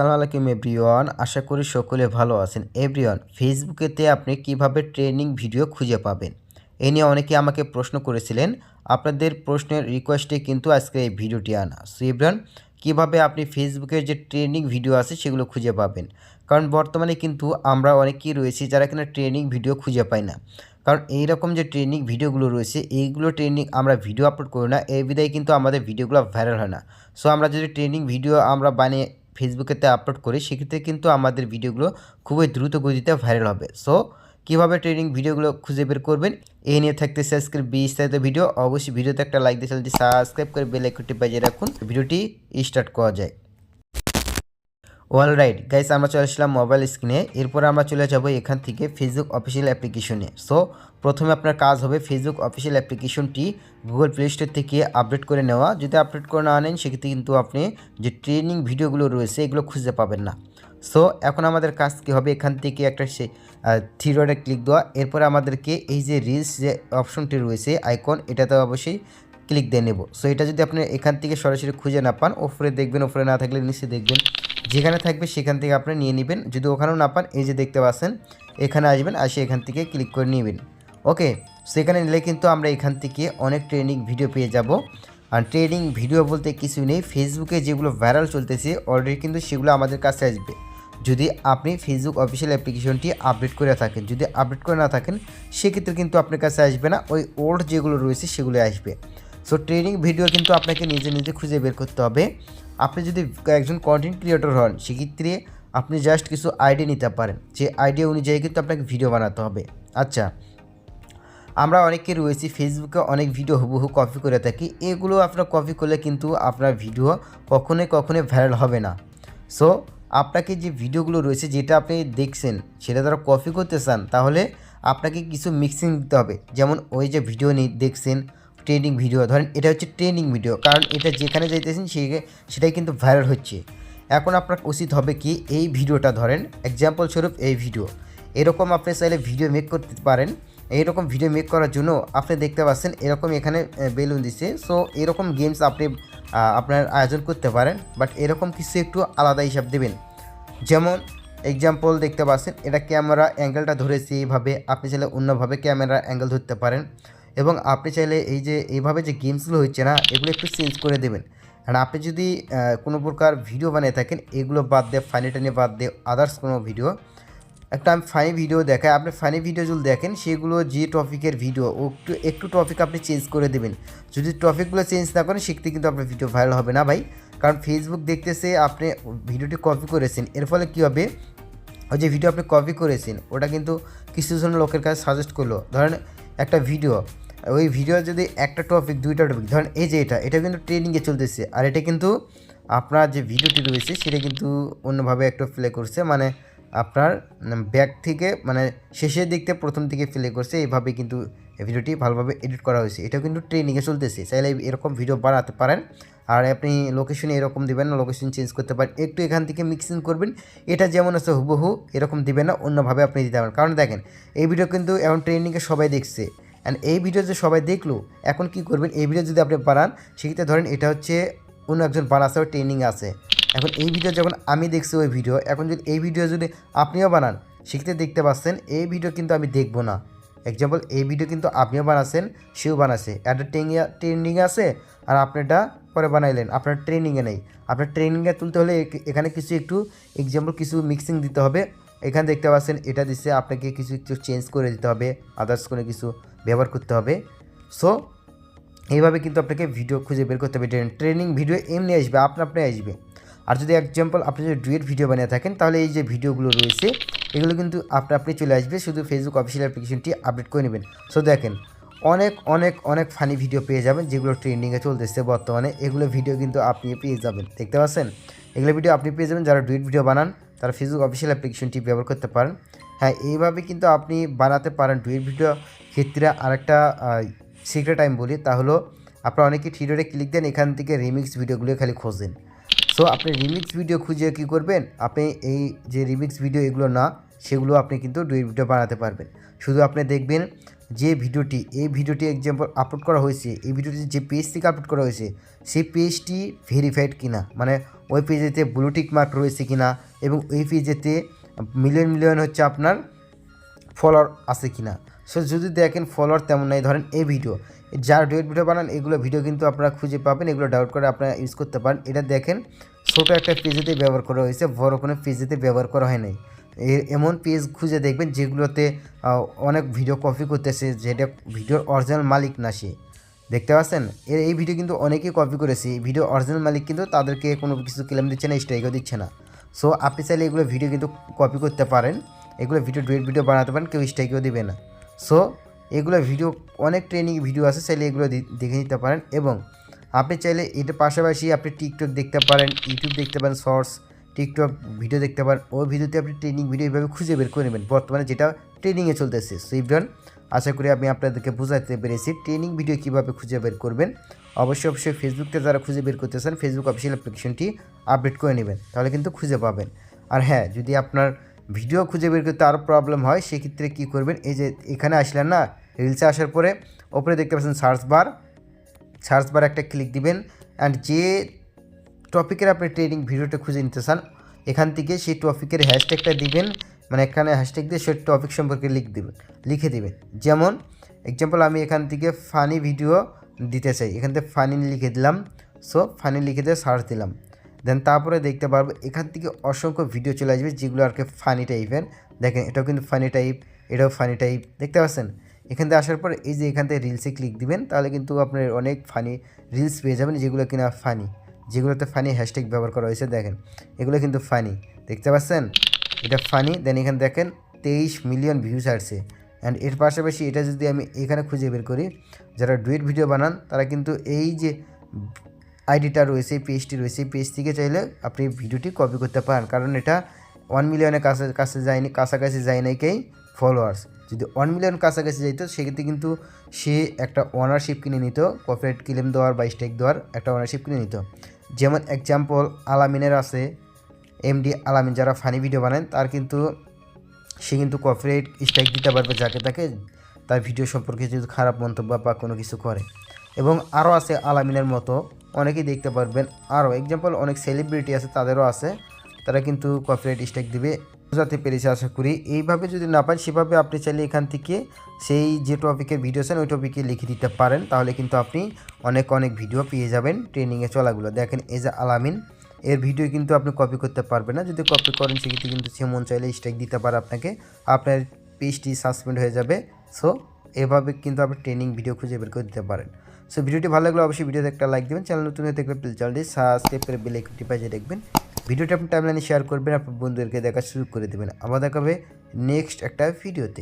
আসসালামু আলাইকুম এভরিওয়ান, আশা করি সকলে ভালো আছেন। এভরিওয়ান, ফেসবুকেতে আপনি কীভাবে ট্রেনিং ভিডিও খুঁজে পাবেন? এ নিয়ে অনেকে আমাকে প্রশ্ন করেছিলেন। আপনাদের প্রশ্নের রিকোয়েস্টে কিন্তু আজকে এই ভিডিওটি আনা। সো এভরিওয়ান, কীভাবে আপনি ফেসবুকের যে ট্রেনিং ভিডিও আছে সেগুলো খুঁজে পাবেন? কারণ বর্তমানে কিন্তু আমরা অনেকেই রয়েছি যারা কিনা ট্রেনিং ভিডিও খুঁজে পাই না। কারণ এইরকম যে ট্রেনিং ভিডিওগুলো রয়েছে, এইগুলো ট্রেনিং আমরা ভিডিও আপলোড করি না। এই বিদায় কিন্তু আমাদের ভিডিওগুলো ভাইরাল হয় না। সো আমরা যদি ট্রেনিং ভিডিও আমরা বানিয়ে ফেসবুকেতে আপলোড করি, সেক্ষেত্রে কিন্তু আমাদের ভিডিওগুলো খুবই দ্রুত গতিতে ভাইরাল হবে। সো কীভাবে ট্রেনিং ভিডিওগুলো খুঁজে বের করবেন, এই নিয়ে থাকতে আজকের বিস্তারিত ভিডিও অবশ্যই ভিডিওতে একটা লাইক দিয়ে চ্যানেলটি সাবস্ক্রাইব করে বেল আইকনটি বাজিয়ে রাখুন। ভিডিওটি স্টার্ট করা যায় অল রাইট। গাইস আমরা চলে আসলাম মোবাইল স্ক্রিনে এরপর আমরা চলে যাব এখান থেকে ফেসবুক অফিসিয়াল অ্যাপ্লিকেশনে সো প্রথমে আপনার কাজ হবে ফেসবুক অফিসিয়াল অ্যাপ্লিকেশনটি গুগল প্লে স্টোর থেকে আপডেট করে নেওয়া। যদি আপডেট করে না নেন, সেক্ষেত্রে কিন্তু আপনি যে ট্রেনিং ভিডিওগুলো রয়েছে, এগুলো খুঁজে পাবেন না। সো এখন আমাদের কাজ কী হবে? এখান থেকে একটা সে থ্রি রোডে ক্লিক দেওয়া। এরপর আমাদেরকে এই যে রিলস যে অপশনটি রয়েছে আইকন এটাতে অবশ্যই ক্লিক দিয়ে নেব। সো এটা যদি আপনি এখান থেকে সরাসরি খুঁজে না পান ওপরে দেখবেন ওপরে না থাকলে নিচে দেখবেন। যেখানে থাকবে সেখান থেকে আপনি নিয়ে নেবেন। যদি ওখানেও না পান, এই যে দেখতে পাচ্ছেন, এখানে আসবেন আসে এখান থেকে ক্লিক করে নেবেন। ওকে সেখানে নিলে কিন্তু আমরা এখান থেকে অনেক ট্রেনিং ভিডিও পেয়ে যাব। আর ট্রেনিং ভিডিও বলতে কিছুই নেই। ফেসবুকে যেগুলো ভাইরাল চলতেছে অলরেডি কিন্তু সেগুলো আমাদের কাছে আসবে। যদি আপনি ফেসবুক অফিসিয়াল অ্যাপ্লিকেশনটি আপডেট করে থাকেন, যদি আপডেট করে না থাকেন, সেক্ষেত্রে কিন্তু আপনার কাছে আসবে না। ওই ওল্ড যেগুলো রয়েছে, সেগুলো আসবে। সো ট্রেনিং ভিডিও কিন্তু আপনাকে নিজে নিজে খুঁজে বের করতে হবে। আপনি যদি একজন কন্টেন্ট ক্রিয়েটর হন, সেক্ষেত্রে আপনি জাস্ট কিছু আইডিয়া নিতে পারেন। যে আইডিয়া অনুযায়ী কিন্তু আপনাকে ভিডিও বানাতে হবে। আচ্ছা আমরা অনেকে রয়েছি ফেসবুকে অনেক ভিডিও হুবহু কপি করে থাকি। এগুলো আপনার কপি করলে কিন্তু আপনার ভিডিও কখনোই কখনোই ভাইরাল হবে না। সো আপনাকে যে ভিডিওগুলো রয়েছে, যেটা আপনি দেখছেন, সেটা তারা কপি করতে চান, তাহলে আপনাকে কিছু মিক্সিং দিতে হবে। যেমন ওই যে ভিডিও দেখছেন ট্রেনিং ভিডিও ধরেন এটা হচ্ছে ট্রেনিং ভিডিও কারণ এটা যেখানে যাইতেছেন সেই সেটাই কিন্তু ভাইরাল হচ্ছে। এখন আপনার উচিত হবে কি, এই ভিডিওটা ধরেন এক্সাম্পল স্বরূপ এই ভিডিও এরকম আপনি চাইলে ভিডিও মেক করতে পারেন। এইরকম ভিডিও মেক করার জন্য আপনি দেখতে পাচ্ছেন এরকম এখানে বেলুন দিছে। সো এরকম গেমস আপনি আপনার আয়োজন করতে পারেন বাট এরকম কিছু একটু আলাদা হিসাব দেবেন। যেমন এক্সাম্পল দেখতে পাচ্ছেন, এটা ক্যামেরা অ্যাঙ্গেলটা ধরেছে, এইভাবে। আপনি চাইলে অন্যভাবে ক্যামেরা অ্যাঙ্গেল ধরতে পারেন। এবং আপনি চাইলে এই যে এইভাবে যে গেমসগুলো হচ্ছে না, এগুলো একটু চেঞ্জ করে দেবেন। আর আপনি যদি কোনো প্রকার ভিডিও বানিয়ে থাকেন, এগুলো বাদ দিয়ে ফানি টানি বাদ দিয়ে আদার্স কোনো ভিডিও একটা আমি ফানি ভিডিও দেখাই, আপনি ফানি ভিডিও যদি দেখেন, সেগুলো যে টপিকের ভিডিও ও একটু একটু টপিক আপনি চেঞ্জ করে দেবেন। যদি টপিকগুলো চেঞ্জ না করেন, সেক্ষেত্রে কিন্তু আপনার ভিডিও ভাইরাল হবে না ভাই। কারণ ফেসবুক দেখতেছে আপনি ভিডিওটি কপি করেছেন, এর ফলে কী হবে? ওই যে ভিডিও আপনি কপি করেছেন, ওটা কিন্তু কিছু জন লোকের কাছে সাজেস্ট করল। ধরেন একটা ভিডিও ওই ভিডিও যদি একটা টপিক দুইটা টপিক ধরেন এই যে এটা এটা কিন্তু ট্রেনিংয়ে চলতেছে। আর এটা কিন্তু আপনার যে ভিডিওটি রয়েছে, সেটা কিন্তু অন্যভাবে একটা প্লে করছে। মানে আপনার ব্যাক থেকে মানে শেষের দিক থেকে প্রথম দিকে প্লে করছে। এইভাবে কিন্তু ভিডিওটি ভালোভাবে এডিট করা হয়েছে। এটা কিন্তু ট্রেনিংয়ে চলতেছে। চাইলে এরকম ভিডিও বানাতে পারেন। আর আপনি লোকেশন এরকম দেবেন না লোকেশন চেঞ্জ করতে পারেন। একটু এখান থেকে মিক্সিং করবেন। এটা যেমন আছে, হুবহু এরকম দিবেন না, অন্যভাবে আপনি দিতে পারেন। কারণ দেখেন, এই ভিডিও কিন্তু এখন ট্রেনিংয়ে সবাই দেখছে। অ্যান্ড এই ভিডিও যে সবাই দেখল, এখন কি করবেন? এই ভিডিও যদি আপনি বানান, সেক্ষেত্রে ধরেন এটা হচ্ছে অন্য একজন বানাচ্ছে ট্রেনিং আছে। এখন এই ভিডিও যখন আমি দেখছি ওই ভিডিও এখন যদি এই ভিডিও যদি আপনিও বানান, সেক্ষেত্রে দেখতে পাচ্ছেন এই ভিডিও কিন্তু আমি দেখব না। এক্সাম্পল এই ভিডিও কিন্তু আপনিও বানাচ্ছেন, সেও বানাচ্ছে। একটা ট্রেনিং আছে, আর আপনারটা পরে বানাইলেন, আপনার ট্রেনিংয়ে নেই। আপনার ট্রেনিংয়ে তুলতে হলে এখানে কিছু একটু এক্সাম্পল কিছু মিক্সিং দিতে হবে। এখানে দেখতে পাচ্ছেন, এটা দিচ্ছে আপনাকে কিছু কিছু চেঞ্জ করে দিতে হবে আদার্স কোনো কিছু ব্যবহার করতে হবে। সো এইভাবে কিন্তু আপনাকে ভিডিও খুঁজে বের করতে হবে। ট্রেনিং ভিডিও এমনি আসবে, আপনা আপনি আসবে। আর যদি এক্সাম্পল আপনি যদি ডুয়েট ভিডিও বানিয়ে থাকেন, তাহলে এই যে ভিডিওগুলো রয়েছে, এগুলো কিন্তু আপনা আপনি চলে আসবে, শুধু ফেসবুক অফিসিয়াল অ্যাপ্লিকেশনটি আপডেট করে নেবেন। সো দেখেন, অনেক অনেক অনেক ফানি ভিডিও পেয়ে যাবেন, যেগুলো ট্রেন্ডিংয়ে চলতেছে বর্তমানে, এগুলো ভিডিও কিন্তু আপনি পেয়ে যাবেন। দেখতে পাচ্ছেন? এগুলো ভিডিও আপনি পেয়ে যাবেন, যারা ডুয়েট ভিডিও বানান তারা ফেসবুক অফিসিয়াল অ্যাপ্লিকেশনটি ব্যবহার করতে পারেন। হ্যাঁ এইভাবে কিন্তু আপনি বানাতে পারেন। ডুয়েট ভিডিও ক্ষেত্রে আরেকটা সিক্রেট টাইম বলি, তা হলো আপনারা অনেকে থিয়েটারে ক্লিক দেন, এখান থেকে রিমিক্স ভিডিওগুলো খালি খোঁজেন। সো আপনি রিমিক্স ভিডিও খুঁজে কী করবেন? আপনি এই যে রিমিক্স ভিডিও এগুলো না, সেগুলো আপনি কিন্তু ডুয়েট ভিডিও বানাতে পারবেন। শুধু আপনি দেখবেন যে ভিডিওটি, এই ভিডিওটি এক্সাম্পল আপলোড করা হয়েছে, এই ভিডিওটি যে পেজ থেকে আপলোড করা হয়েছে, সেই পেজটি ভেরিফাইড কিনা? মানে ওই পেজেতে ব্লুটিক মার্ক রয়েছে কিনা? এবং ওই পেজেতে মিলিয়ন মিলিয়ন হচ্ছে আপনার ফলোয়ার আছে কিনা? সো যদি দেখেন ফলোয়ার তেমন নাই, ধরেন এই ভিডিও যার ডুয়েট ভিডিও বানান, এগুলো ভিডিও কিন্তু আপনারা খুঁজে পাবেন, এগুলো ডাউট করে আপনারা ইউজ করতে পারেন। এটা দেখেন, ছোটো একটা পেজেতে ব্যবহার করা হয়েছে, বড় কোনো পেজেতে ব্যবহার করা হয় নাই। এমন পেজ খুঁজে দেখবেন যেগুলোতে অনেক ভিডিও কপি করতেছে যেটা ভিডিওর অরিজিনাল মালিক না সে। দেখতে পাচ্ছেন? এর, এই ভিডিও কিন্তু অনেকেই কপি করেছে। ভিডিও অরিজিনাল মালিক কিন্তু তাদেরকে কোনো কিছু ক্লেম দিচ্ছে না স্ট্রাইকও দিচ্ছে না। সো আপনি চাইলে এগুলো ভিডিও কিন্তু কপি করতে পারেন। এগুলো ভিডিও ডুয়েট ভিডিও বানাতে পারেন, কেউ স্ট্রাইকও দিবে না। সো এগুলো ভিডিও অনেক ট্রেনিং ভিডিও আছে, চাইলে এগুলো দেখে নিতে পারেন। এবং আপনি চাইলে এটার পাশাপাশি আপনি টিকটক দেখতে পারেন ইউটিউব দেখতে পারেন শর্টস টিকটক ভিডিও দেখতে পারেন। ওই ভিডিওতে আপনি ট্রেনিং ভিডিও এইভাবে খুঁজে বের করে নেবেন। বর্তমানে যেটা ট্রেনিংয়ে চলতেছে। সো আশা করি আমি আপনাদেরকে বোঝাতে পেরেছি ট্রেনিং ভিডিও কীভাবে খুঁজে বের করবেন। অবশ্যই অবশ্যই ফেসবুকতে যারা খুঁজে বের করতেছেন ফেসবুক অফিসিয়াল অ্যাপ্লিকেশনটি আপডেট করে নেবেন। তাহলে কিন্তু খুঁজে পাবেন। আর হ্যাঁ যদি আপনার ভিডিও খুঁজে বের করতে আরও প্রবলেম হয়, সেক্ষেত্রে কী করবেন? এই যে এখানে আসলেন না রিলসে আসার পরে ওপরে দেখতে পাচ্ছেন সার্চ বার সার্চ বার একটা ক্লিক দিবেন। অ্যান্ড যে টপিকের আপনি ট্রেনিং ভিডিওটা খুঁজে নিতে চান, এখান থেকে সেই টপিকের হ্যাশট্যাগটা দিবেন মানে এখানে হ্যাশট্যাগ দিয়ে সেই টপিক সম্পর্কে লিখ দেবেন, লিখে দেবেন। যেমন এক্সাম্পল আমি এখান থেকে ফানি ভিডিও দিতে চাই, এখান থেকে ফানি লিখে দিলাম সো ফানি লিখে দিয়ে সার্চ দিলাম। দেন তারপরে দেখতে পারব এখান থেকে অসংখ্য ভিডিও চলে আসবে যেগুলো আর কি ফানি টাইপের দেখেন, এটাও কিন্তু ফানি টাইপ এটাও ফানি টাইপ দেখতে পাচ্ছেন? এখান থেকে আসার পর এই যে এখান থেকে রিলসে ক্লিক দিবেন, তাহলে কিন্তু আপনার অনেক ফানি রিলস পেয়ে যাবেন যেগুলো কিনা ফানি যেগুলোতে ফানি হ্যাশট্যাগ ব্যবহার করা হয়েছে, দেখেন। এগুলো কিন্তু ফানি দেখতে পাচ্ছেন? এটা ফানি দেন এখানে দেখেন, তেইশ মিলিয়ন ভিউজ আসছে। অ্যান্ড এর পাশাপাশি এটা যদি আমি এখানে খুঁজে বের করি, যারা ডুয়েট ভিডিও বানান, তারা কিন্তু এই যে আইডিটা রয়েছে পেজটি রয়েছে পেজ থেকে চাইলে আপনি ভিডিওটি কপি করতে পারেন। কারণ এটা ওয়ান মিলিয়নের কাছে কাছে যায়নি, কাছাকাছি যায় নাই কেই ফলোয়ার্স যদি ওয়ান মিলিয়ন কাছাকাছি যাইতো, সেক্ষেত্রে কিন্তু সে একটা ওনারশিপ কিনে নিত কপিরাইট ক্লেম দেওয়ার বা স্টেক দেওয়ার একটা ওনারশিপ কিনে নিত। যেমন এক্সাম্পল আলামিনের আছে এমডি আলামিন যারা ফানি ভিডিও বানান তার কিন্তু, সে কিন্তু কপিরাইট স্ট্রাইক দিতে পারবে যাকে তাকে, তার ভিডিও সম্পর্কে যদি খারাপ মন্তব্য বা কোনো কিছু করে। এবং আরও আছে আলামিনের মতো, অনেকেই দেখতে পারবেন। আরও এক্সাম্পল অনেক সেলিব্রিটি আছে, তাদেরও আছে, তারা কিন্তু কপিরাইট স্ট্রাইক দিবে। বোঝাতে পেরেছি, আশা করি। এইভাবে যদি না পান সেভাবে আপনি চাইলে এখান থেকে সেই যে টপিকের ভিডিও আছেন ওই টপিকে লিখে দিতে পারেন। তাহলে কিন্তু আপনি অনেক অনেক ভিডিও পেয়ে যাবেন ট্রেনিংয়ে চলাগুলো। দেখেন, এই যে আলামিন, এর ভিডিও কিন্তু আপনি কপি করতে পারবেন না। যদি কপি করেন, সেক্ষেত্রে কিন্তু সে মন চাইলে স্ট্রাইক দিতে পারে আপনাকে। আপনার পেজটি সাসপেন্ড হয়ে যাবে। সো এভাবে কিন্তু আপনি ট্রেনিং ভিডিও খুঁজে বের করে দিতে পারেন। সো ভিডিওটি ভালো লাগলে অবশ্যই ভিডিওতে একটা লাইক দেবেন। চ্যানেল নতুন হয়ে থাকলে প্লিজ চ্যানেলটি সাবস্ক্রাইব করে বেল আইকনটি বাজিয়ে দেখবেন ভিডিওটি আপনি টাইমলাইনে শেয়ার করবেন, আপনার বন্ধুদেরকে দেখা শুরু করে দেবেন। আবার দেখাবে নেক্সট একটা ভিডিওতে